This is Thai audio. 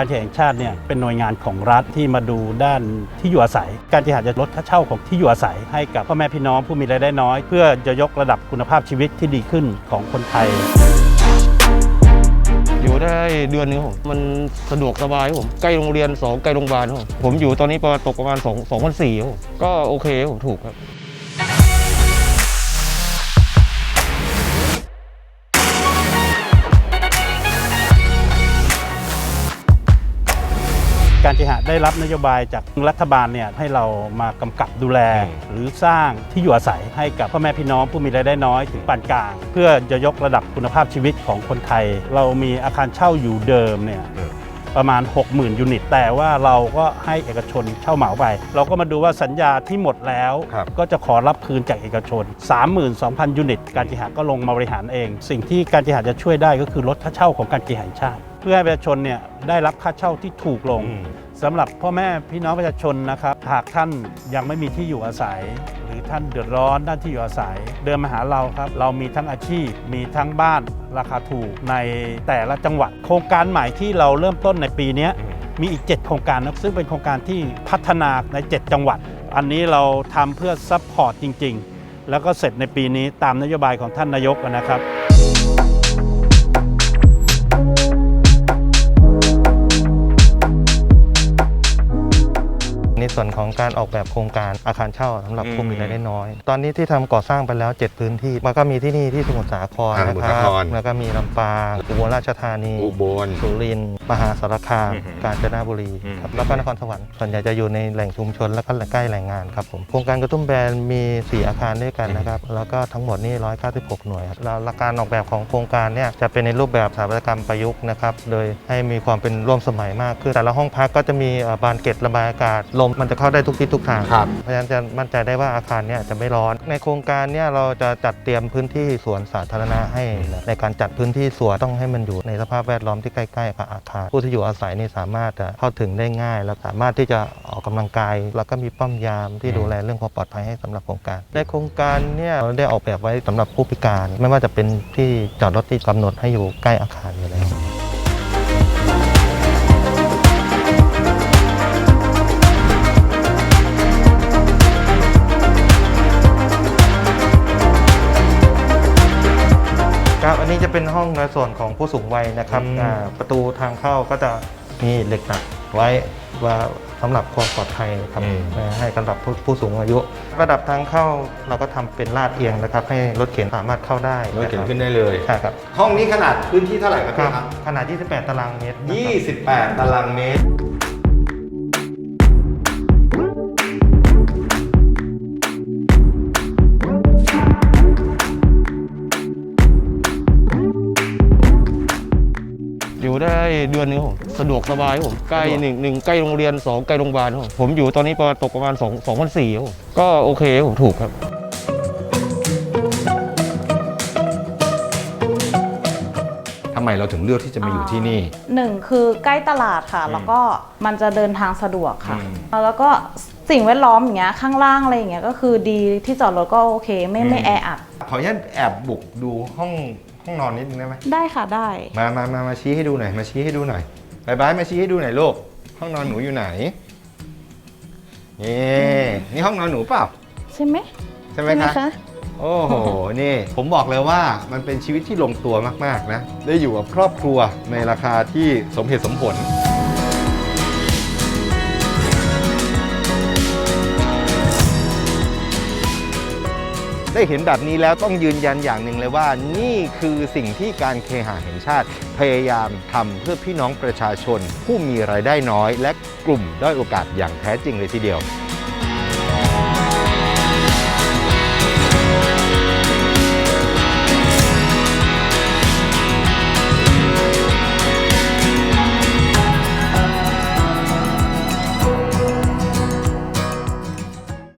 การเคหะแห่งชาติเนี่ยเป็นหน่วยงานของรัฐที่มาดูด้านที่อยู่อาศัย การเคหะจะลดค่าเช่าของที่อยู่อาศัย ให้กับพ่อแม่พี่น้องผู้มีรายได้น้อย เพื่อจะยกระดับคุณภาพชีวิตที่ดีขึ้นของคนไทย อยู่ได้เดือนนึงครับผมมันสะดวกสบายครับผมใกล้โรงเรียนสองใกล้โรงพยาบาลครับผมผมอยู่ตอนนี้ประมาณตกประมาณ2 2 4 0 0ครับผมก็โอเคครับผมถูกครับ การเคหะได้รับนโยบายจากรัฐบาลเนี่ยให้เรามากำกับดูแล หรือสร้างที่อยู่อาศัยให้กับพ่อแม่พี่น้องผู้มีรายได้น้อยถึงปานกลาง เพื่อจะยกระดับคุณภาพชีวิตของคนไทย เรามีอาคารเช่าอยู่เดิมเนี่ยประมาณ 60,000 ยูนิต แต่ว่าเราก็ให้เอกชนเช่าเหมาไป เราก็มาดูว่าสัญญาที่หมดแล้วครับก็จะขอรับคืนจากเอกชน 32,000 ยูนิต การเคหะก็ลงมาบริหารเอง สิ่งที่การเคหะจะช่วยได้ก็คือลดค่าเช่าของการเคหะแห่งชาติ เพื่อให้ประชาชนเนี่ยได้รับค่าเช่าที่ถูกลงสำหรับพ่อแม่พี่น้องประชาชนนะครับ หากท่านยังไม่มีที่อยู่อาศัย หรือท่านเดือดร้อนด้านที่อยู่อาศัย เดินมาหาเราครับ เรามีทั้งอาชีพ มีทั้งบ้านราคาถูกในแต่ละจังหวัด โครงการใหม่ที่เราเริ่มต้นในปีเนี้ยมีอีก 7 โครงการนะซึ่งเป็นโครงการที่พัฒนาใน 7 จังหวัด อันนี้เราทำเพื่อซัพพอร์ตจริง ๆ แล้วก็เสร็จในปีนี้ตามนโยบายของท่านนายกนะครับ ในส่วนของการออกแบบโครงการอาคารเช่าสำหรับผู้มีรายได้น้อย ตอนนี้ที่ทำก่อสร้างไปแล้ว 7 พื้นที่มันก็มีที่นี่ที่สมุทรสาครอ่านะสมุทคร รัสาบครแล้วก็มีลำปางอุบลราชธานี อุบล สุรินทร์มหาสารคาม อือฮึกาญจนบุรีอืม ครับแล้วก็นครสวรรค์ส่วนใหญ่จะอยู่ในแหล่งชุมชน แล้วก็ใกล้แหล่งงานครับผมโครงการกระตุ้มแบรนด์มี 4 อาคารด้วยกันนะครับ แล้วก็ทั้งหมดนี่ 196 หน่วยครับแล้วหลักการออกแบบของโครงการเนี่ยจะเป็นในรูปแบบสถาปัตยกรรมประยุกต์นะครับ โดยให้มีความเป็นร่วมสมัยมากขึ้นแต่ละห้องพักก็จะมีเอ่อบานเกล็ดระบายอากาศลมมันจะเข้าได้ทุกทิศทุกทางครับ เพราะฉะนั้นจะมั่นใจได้ว่าอาคารเนี่ยจะไม่ร้อน ในโครงการเนี่ยเราจะจัดเตรียมพื้นที่สวนสาธารณะให้ในการจัดพื้นที่สวนต้องให้มันอยู่ในสภาพแวดล้อมที่ใกล้ๆกับอาคาร ผู้ที่อยู่อาศัยนี่สามารถจะเข้าถึงได้ง่าย และสามารถที่จะออกกำลังกาย แล้วก็มีป้อมยามที่ดูแลเรื่องความปลอดภัยให้สำหรับโครงการ ในโครงการเนี่ยเราได้ออกแบบไว้สำหรับผู้พิการ ไม่ว่าจะเป็นที่จอดรถที่กำหนดให้อยู่ใกล้อาคารอยู่แล้ว เป็นห้องในส่วนของผู้สูงวัยนะครับอืม อ่าประตูทางเข้าก็จะมีเหล็กดัดไว้ว่าสำหรับความปลอดภัยครับให้สำหรับผู้ผู้สูงอายุ ระดับทางเข้าเราก็ทำเป็นลาดเอียงนะครับ ให้รถเข็นสามารถเข้าได้รถเข็นนะครับขึ้นได้เลยใช่ครับห้องนี้ขนาดพื้นที่เท่าไหร่ครับครัพี่บครับขนาด 28 ตารางเมตรนะครับ 28 ตารางเมตร อยู่ได้เดือนนึงครับผมสะดวกสบายครับผมใกล้หนึ่งหนึ่งใกล้โรงเรียนสองใกล้โรงพยาบาลครับผมผมอยู่ตอนนี้ประมาณตกประมาณ2 2 4 0 0ครับผมก็โอเคครับผมถูกครับำไมเราถึงเลือกที่จะมาอยู่ที่นี่ หนึ่งคือใกล้ตลาดค่ะ แล้วก็มันจะเดินทางสะดวกค่ะแล้วก็สิ่งแวดล้อมอย่างเงี้ยข้างล่างอะไรอย่างเงี้ยก็คือดีที่จอดรถก็โอเคไม่ไม่อืม แออัดขออนุญาตแอบบุกดูห้องห้องนอนนิดนึงได้ไหมได้ค่ะได้ มามามามาชี้ให้ดูหน่อยมาชี้ให้ดูหน่อยบายบายมาชี้ให้ดูหน่อยลูกห้องนอนหนูอยู่ไหนนี่นี่ห้องนอนหนูเปล่าใช่ไหมใช่ไหมคะ โอ้โห นี่ ผมบอกเลยว่ามันเป็นชีวิตที่ลงตัวมาก ๆ นะ ได้อยู่กับครอบครัวในราคาที่สมเหตุสมผล ได้เห็นแบบนี้แล้วต้องยืนยันอย่างหนึ่งเลยว่า นี่คือสิ่งที่การเคหะแห่งชาติ พยายามทำเพื่อพี่น้องประชาชน ผู้มีรายได้น้อย และกลุ่มด้อยโอกาสอย่างแท้จริงเลยทีเดียว